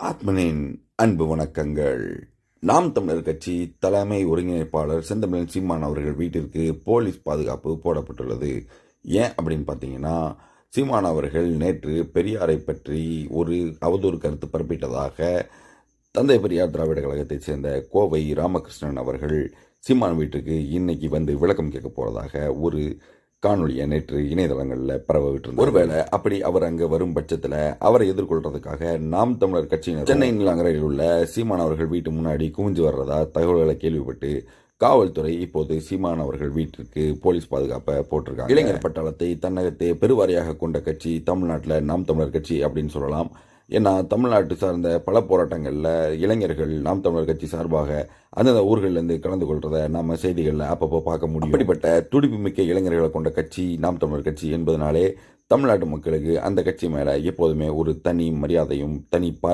ஆத்மனின் அன்பு வணக்கங்கள். நாம் தமிழர் கட்சி தலைமை ஒருங்கிணைப்பாளர் செந்தமிழன் சீமான் அவர்கள் வீட்டிற்கு போலீஸ் பாதுகாப்பு போடப்பட்டுள்ளது. ஏன் அப்படின்னு பார்த்தீங்கன்னா சீமான் அவர்கள் நேற்று பெரியாரை பற்றி ஒரு அவதூறு கருத்து பரப்பிட்டதாக தந்தை பெரியார் திராவிட கழகத்தைச் சேர்ந்த கோவை ராமகிருஷ்ணன் அவர்கள் சீமான் வீட்டுக்கு இன்னைக்கு வந்து விளக்கம் கேட்க போகிறதாக ஒரு காணொலியை நேற்று இணையதளங்களில் பரவ விட்டிருந்தார். ஒருவேளை அப்படி அவர் அங்கே வரும் பட்சத்தில் அவரை எதிர்கொள்றதுக்காக நாம் தமிழர் கட்சியினர் சென்னை நீலாங்கரையில் உள்ள சீமான் அவர்கள் வீட்டு முன்னாடி குவிஞ்சு வர்றதா தகவல்களை கேள்விப்பட்டு காவல்துறை இப்போது சீமான் அவர்கள் வீட்டிற்கு போலீஸ் பாதுகாப்பை போட்டிருக்காங்க. இளைஞர் பட்டாளத்தை தன்னகத்தே பெருவாரியாக கொண்ட கட்சி தமிழ்நாட்டில் நாம் தமிழர் கட்சி அப்படின்னு சொல்லலாம். ஏன்னா தமிழ்நாட்டு சார்ந்த பல போராட்டங்களில் இளைஞர்கள் நாம் தமிழர் கட்சி சார்பாக அந்தந்த ஊர்கள்லேருந்து கலந்து கொள்றத நம்ம செய்திகளில் அப்பப்போ பார்க்க முடியும். அப்படிப்பட்ட துடிப்பு மிக்க இளைஞர்களை கொண்ட கட்சி நாம் தமிழர் கட்சி என்பதனாலே தமிழ்நாட்டு மக்களுக்கு அந்த கட்சி மேலே எப்போதுமே ஒரு தனி மரியாதையும் தனி